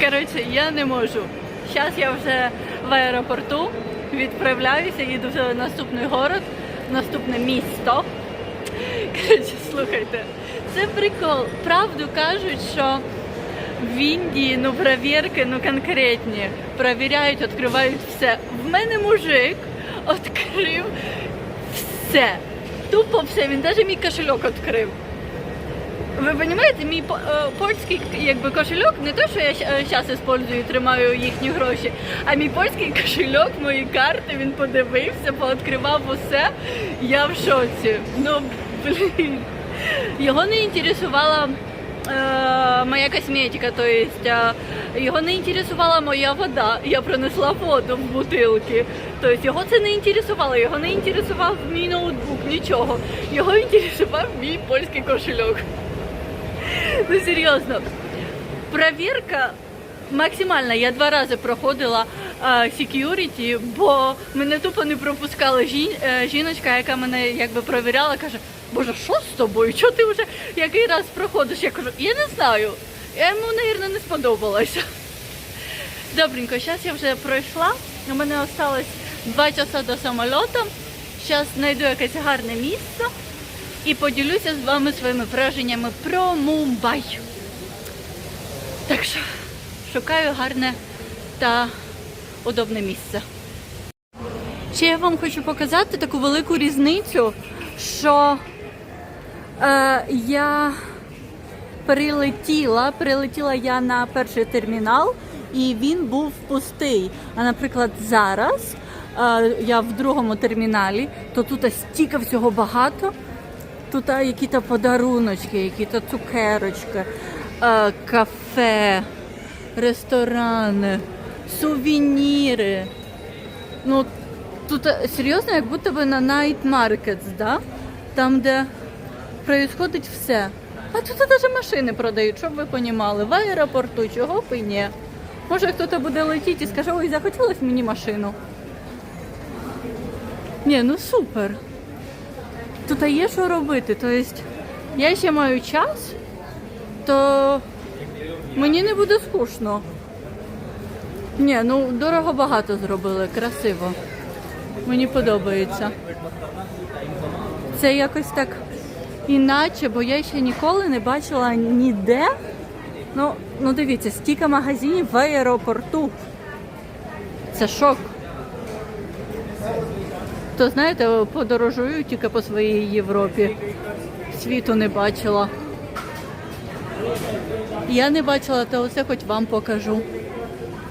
Коротше, я не можу. Зараз я вже в аеропорту відправляюся, їду в наступний город, наступне місто. Коротше, слухайте, це прикол. Правду кажуть, що в Індії ну перевірки ну конкретні. Провіряють, відкривають все. В мене мужик відкрив все. Тупо все. Він навіть мій кошельок відкрив. Ви розумієте, мій е, польський якби, кошельок, не те, що я зараз використовую, тримаю їхні гроші, а мій польський кошельок, мої карти, він подивився, пооткривав усе. Я в шоці. Ну, блін. Його не інтересувала е, моя косметика, то есть, е, його не інтересувала моя вода. Я принесла воду в бутилки. Тобто його це не інтересувало, його не інтересував мій ноутбук, нічого. Його інтересував мій польський кошельок. Ну серйозно. Провірка максимальна. Я два рази проходила security, бо мене тупо не пропускала е, жіночка, яка мене якби провіряла, каже, Боже, що з тобою? Чого ти вже який раз проходиш? Я кажу, я не знаю. Я йому, мабуть, не сподобалося. Добренько, зараз я вже пройшла. У мене залишилось два часа до самольоту. Зараз знайду якесь гарне місце і поділюся з вами своїми враженнями про Мумбай. Так що шукаю гарне та удобне місце. Ще я вам хочу показати таку велику різницю, що е, я прилетіла, прилетіла я на перший термінал, і він був пустий. А наприклад, зараз е, я в другому терміналі, то тут стільки всього багато. Тут якісь подаруночки, якісь цукерочки, е, кафе, ресторани, сувеніри. Ну, тут е, серйозно, як будто би на Night Markets, да? там, де происходить все. А тут навіть машини продають, щоб ви понімали. В аеропорту, чого б і ні. Може хтось буде летіти і скаже, ой, захотілось мені машину. Ні, ну супер. Тут є що робити. Тобто я ще маю час, то мені не буде скучно. Ні, ну дорого багато зробили, красиво. Мені подобається. Це якось так іначе, бо я ще ніколи не бачила ніде. Ну, ну дивіться, стільки магазинів в аеропорту. Це шок. То знаєте, подорожую тільки по своїй Європі. Світу не бачила. Я не бачила, то оце хоч вам покажу.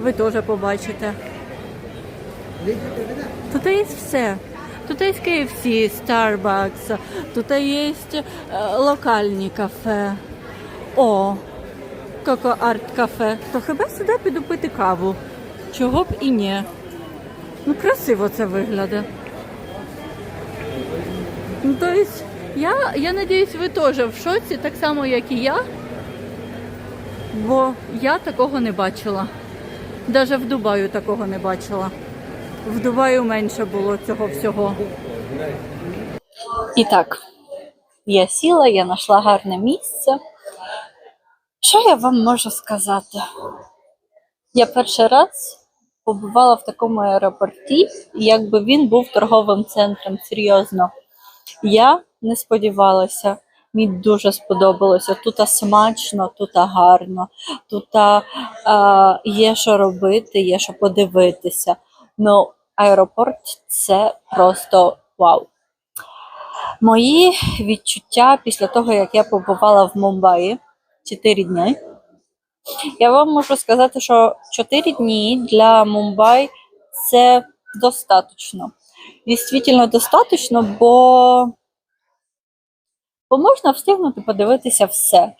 Ви теж побачите. Тут є все. Тут є KFC, Starbucks, тут є е, локальні кафе. О, Коко Арт кафе. То хіба сюди піду пити каву? Чого б і ні. Ну, красиво це виглядає. Ну, то есть, я, я надіюсь, ви теж в шоці, так само, як і я. Бо я такого не бачила. Навіть в Дубаю такого не бачила. В Дубаю менше було цього всього. І так, я сіла, я знайшла гарне місце. Що я вам можу сказати? Я перший раз побувала в такому аеропорті, якби він був торговим центром, серйозно. Я не сподівалася. Мені дуже сподобалося. Тут смачно, тут гарно, тут а, є що робити, є що подивитися. Ну, аеропорт це просто вау. Мої відчуття після того, як я побувала в Мумбаї 4 дні. Я вам можу сказати, що 4 дні для Мумбай це достатньо. Дійсно достатньо, бо, бо можна встигнути подивитися все.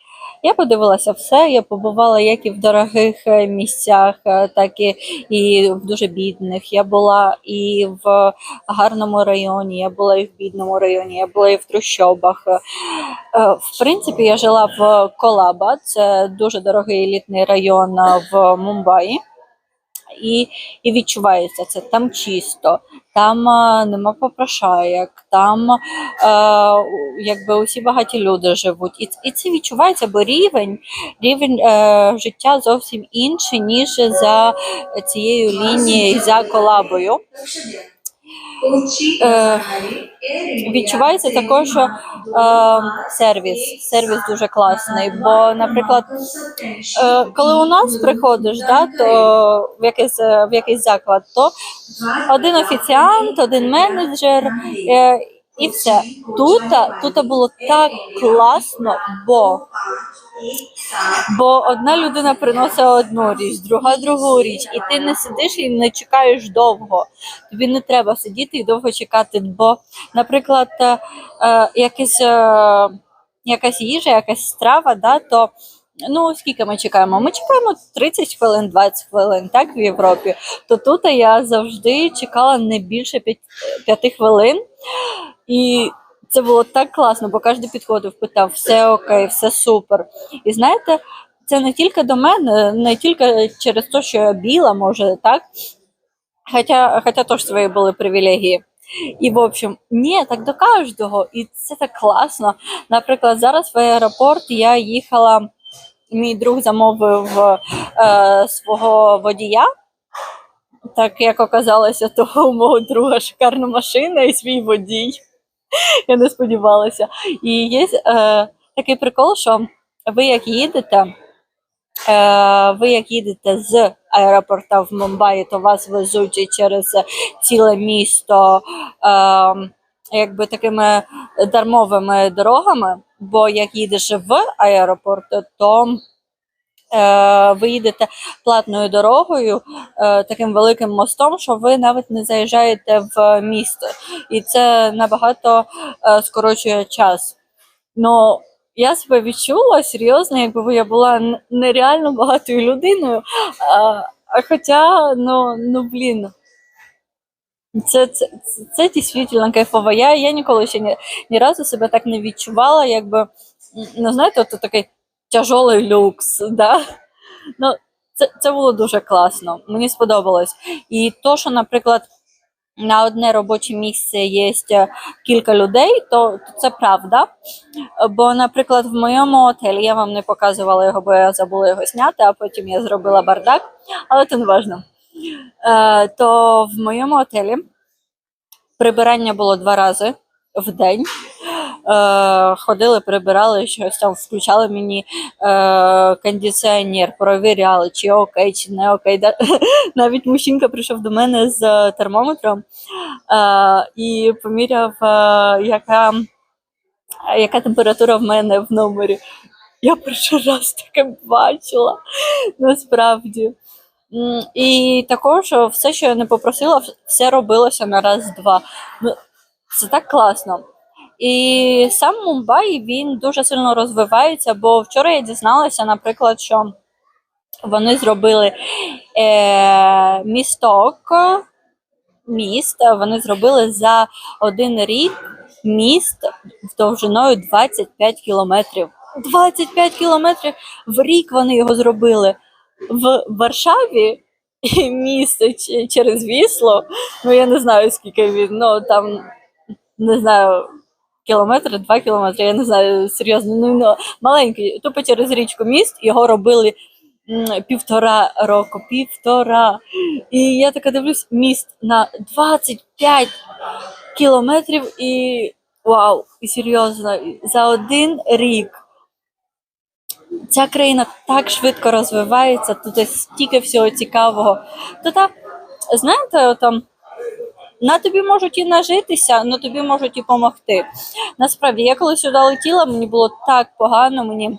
Я подивилася все, я побувала як і в дорогих е, місцях, е, так і, і в дуже бідних. Я була і в гарному районі, я була і в бідному районі, я була і в трущобах. Е, В принципі, я жила в Колаба, це дуже дорогий елітний район в Мумбаї. І, і відчувається це там чисто, там а, нема попрошаєк, там а, якби усі багаті люди живуть. І, і це відчувається, бо рівень, рівень а, життя зовсім інший, ніж за цією лінією, за колабою. Е, відчувається також що, е, сервіс. Сервіс дуже класний. Бо, наприклад, е, коли у нас приходиш, да, то в якийсь, е, в якийсь заклад, то один офіціант, один менеджер. Е, і все. Тут, тут було так класно, бо Бо одна людина приносить одну річ, друга другу річ, і ти не сидиш і не чекаєш довго. Тобі не треба сидіти і довго чекати. Бо, наприклад, е, е, е, якась їжа, якась страва, да, то ну скільки ми чекаємо? Ми чекаємо 30 хвилин, 20 хвилин, так в Європі. То тут я завжди чекала не більше 5 хвилин. І це було так класно, бо кожен підходив, питав, все окей, все супер. І знаєте, це не тільки до мене, не тільки через те, що я біла, може, так? Хоча, хоча теж свої були привілегії. І, в общем, ні, так до кожного. І це так класно. Наприклад, зараз в аеропорт я їхала, мій друг замовив е, свого водія. Так як оказалося, того у мого друга шикарна машина і свій водій. Я не сподівалася. І є е, такий прикол, що ви як їдете, е, ви як їдете з аеропорта в Мумбаї, то вас везуть через ціле місто е, якби такими дармовими дорогами. Бо як їдеш в аеропорт, то е, ви їдете платною дорогою, е, таким великим мостом, що ви навіть не заїжджаєте в місто, і це набагато е, скорочує час. Ну, я себе відчула серйозно, якби я була нереально багатою людиною. А хоча, ну, ну блін. Це, це, це, дійсно кайфово. Я, я ніколи ще ні, ні разу себе так не відчувала, якби, ну знаєте, от такий тяжолий люкс. Да? Ну, це, це було дуже класно. Мені сподобалось. І то, що, наприклад, на одне робоче місце є е, кілька людей, то, то це правда. Бо, наприклад, в моєму отелі я вам не показувала його, бо я забула його зняти, а потім я зробила бардак, але це не важливо. Е, то в моєму отелі прибирання було два рази в день. Е, ходили, прибирали щось там, включали мені е, кондиціонер, провіряли, чи окей, чи не окей. Навіть мужчинка прийшов до мене з термометром і поміряв, яка, яка температура в мене в номері. Я перший раз таке бачила насправді. І також все, що я не попросила, все робилося на раз-два. Ну, це так класно. І сам Мумбай він дуже сильно розвивається, бо вчора я дізналася, наприклад, що вони зробили е, місток, міст, вони зробили за один рік міст довжиною 25 кілометрів. 25 кілометрів в рік вони його зробили. В Варшаві міст через Вісло, ну я не знаю скільки він, ну там не знаю, кілометри, два кілометри, я не знаю, серйозно, ну, ну маленький, тупо через річку міст, його робили півтора року, півтора. І я така дивлюсь, міст на 25 кілометрів і вау, і серйозно, за один рік. Ця країна так швидко розвивається, тут стільки всього цікавого. То так, знаєте, там на тобі можуть і нажитися, але тобі можуть і допомогти. Насправді, я коли сюди летіла, мені було так погано, мені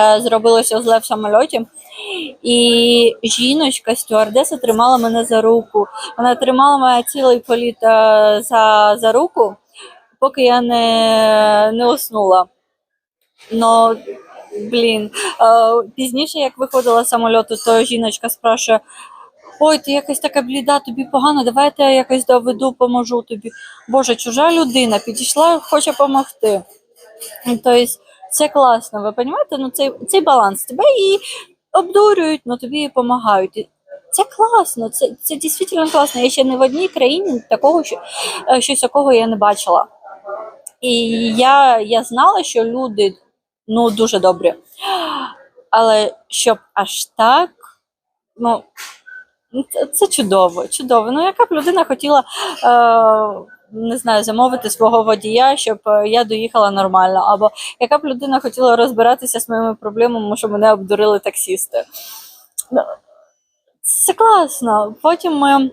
е, зробилося зле в самольоті. І жіночка, стюардеса, тримала мене за руку. Вона тримала мене цілий політ е, за, за руку, поки я не, не уснула. Но, блін, е, пізніше, як виходила з самольоту, то жіночка спрашує: Ой, ти якась така бліда, тобі погано, давайте я якось доведу, поможу тобі. Боже, чужа людина підійшла, хоче допомогти. Тобто, це класно, ви розумієте? Ну, цей, цей баланс тебе і обдурюють, але тобі і допомагають. Це класно, це, це дійсно класно. Я ще не в одній країні такого, що, е, щось такого я не бачила. І я, я знала, що люди ну, дуже добрі. Але щоб аж так, ну, це, це чудово, чудово. Ну, яка б людина хотіла, е, не знаю, замовити свого водія, щоб е, я доїхала нормально, або яка б людина хотіла розбиратися з моїми проблемами, що мене обдурили таксісти. Ну, це класно. Потім ми.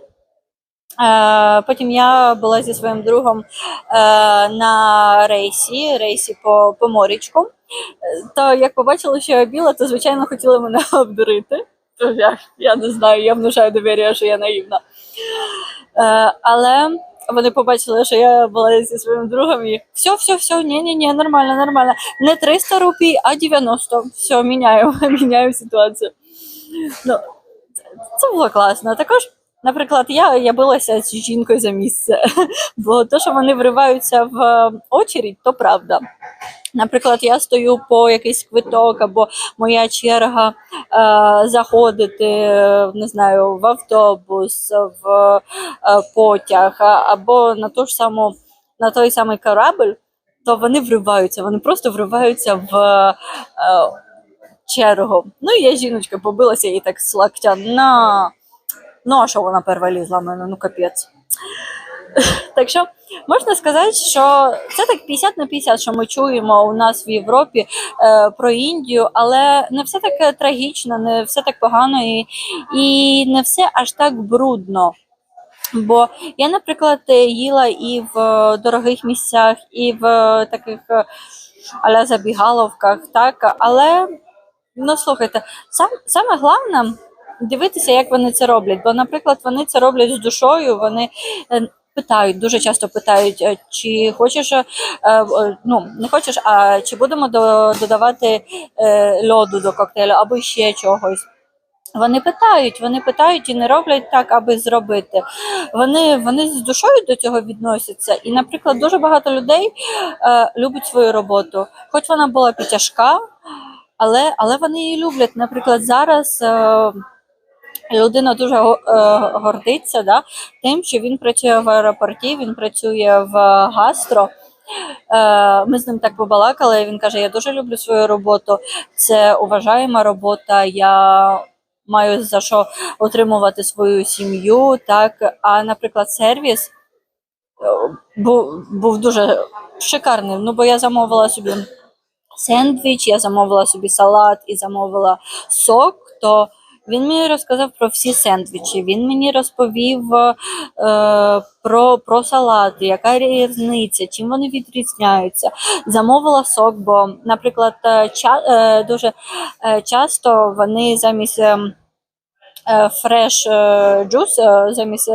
Е, потім я була зі своїм другом е, на рейсі, рейсі по, по морічку. То як побачили, що я біла, то звичайно хотіли мене обдурити. Я, я не знаю, я внушаю довір'я, що я наївна. Е, але вони побачили, що я була зі своїм другом і все, все, все, ні, ні, ні, нормально, нормально. Не 300 рупій, а 90. Все, міняю, міняю ситуацію. Ну, це було класно. Також, наприклад, я, я билася з жінкою за місце, бо то, що вони вриваються в е, очередь, то правда. Наприклад, я стою по якийсь квиток, або моя черга е, заходити, не знаю, в автобус, в е, потяг, або на ту ж саму на той самий корабль, то вони вриваються, вони просто вриваються в е, чергу. Ну і я жіночка побилася і так з локтя на. Ну, а що вона перва лізла в мене? Ну капець. Так що можна сказати, що це так 50 на 50, що ми чуємо у нас в Європі е, про Індію, але не все так трагічно, не все так погано і, і не все аж так брудно. Бо я, наприклад, їла і в е, дорогих місцях, і в е, таких е, аля забігаловках, так, але ну слухайте, сам, саме головне дивитися, як вони це роблять. Бо, наприклад, вони це роблять з душою, вони е, питають, дуже часто питають, е, чи хочеш, е, ну не хочеш, а чи будемо додавати льоду до коктейлю або ще чогось. Вони питають, вони питають і не роблять так, аби зробити. Вони, вони з душою до цього відносяться. І, наприклад, дуже багато людей е, любить свою роботу, хоч вона була підтяжка, але, але вони її люблять. Наприклад, зараз. Е, Людина дуже е, гордиться да, тим, що він працює в аеропорті, він працює в гастро. Е, Ми з ним так побалакали. Він каже: Я дуже люблю свою роботу. Це уважаєма робота. Я маю за що отримувати свою сім'ю. Так, а наприклад, сервіс е, був, був дуже шикарний. Ну, бо я замовила собі сендвіч, я замовила собі салат і замовила сок. То він мені розказав про всі сендвічі. Він мені розповів е, про, про салати, яка різниця, чим вони відрізняються. Замовила сок, бо, наприклад, е, ча, е, дуже е, часто вони замість. ем, е, Фреш джус замість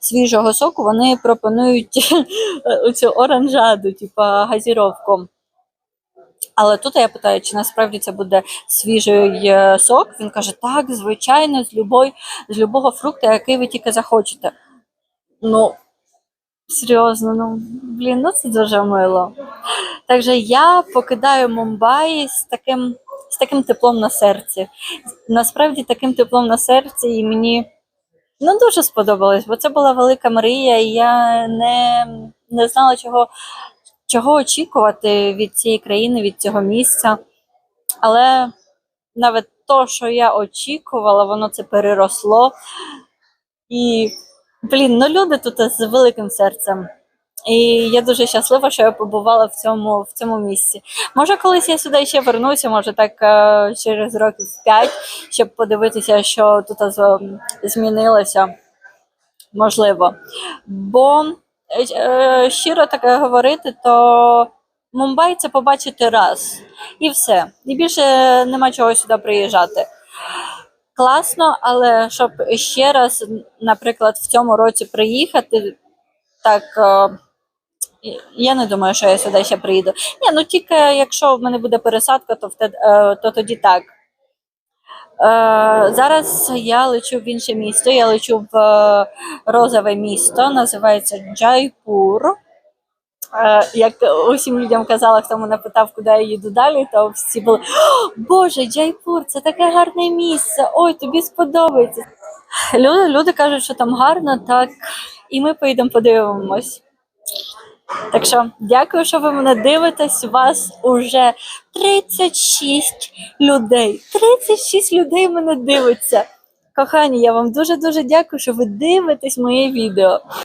свіжого соку вони пропонують оцю оранжаду, типу газіровку. Але тут я питаю, чи насправді це буде свіжий е, сок. Він каже: так, звичайно, з любой, з любого фрукта, який ви тільки захочете. Ну, серйозно, ну блін, ну це дуже мило. Так що я покидаю Мумбаї з таким, з таким теплом на серці. Насправді таким теплом на серці, і мені ну, дуже сподобалось, бо це була велика мрія, і я не, не знала, чого, чого очікувати від цієї країни, від цього місця. Але навіть то, що я очікувала, воно це переросло. І, блін, ну люди тут з великим серцем. І я дуже щаслива, що я побувала в цьому, в цьому місці. Може, колись я сюди ще вернуся, може так е, через років п'ять, щоб подивитися, що тут змінилося. Можливо. Бо щиро таке говорити, то Мумбай це побачити раз і все. І більше нема чого сюди приїжджати. Класно, але щоб ще раз, наприклад, в цьому році приїхати, так е, я не думаю, що я сюди ще приїду. Ні, ну тільки якщо в мене буде пересадка, то, е, то тоді так. Е, зараз я лечу в інше місто. Я лечу в е, розове місто, називається Джайпур. Е, як усім людям казала, хто мене питав, куди я їду далі, то всі були: Боже, Джайпур, це таке гарне місце. Ой, тобі сподобається. Люди, люди кажуть, що там гарно, так і ми поїдемо подивимось. Так що дякую, що ви мене дивитесь. У Вас уже 36 людей. 36 людей мене дивиться. Кохані, я вам дуже дуже дякую, що ви дивитесь моє відео.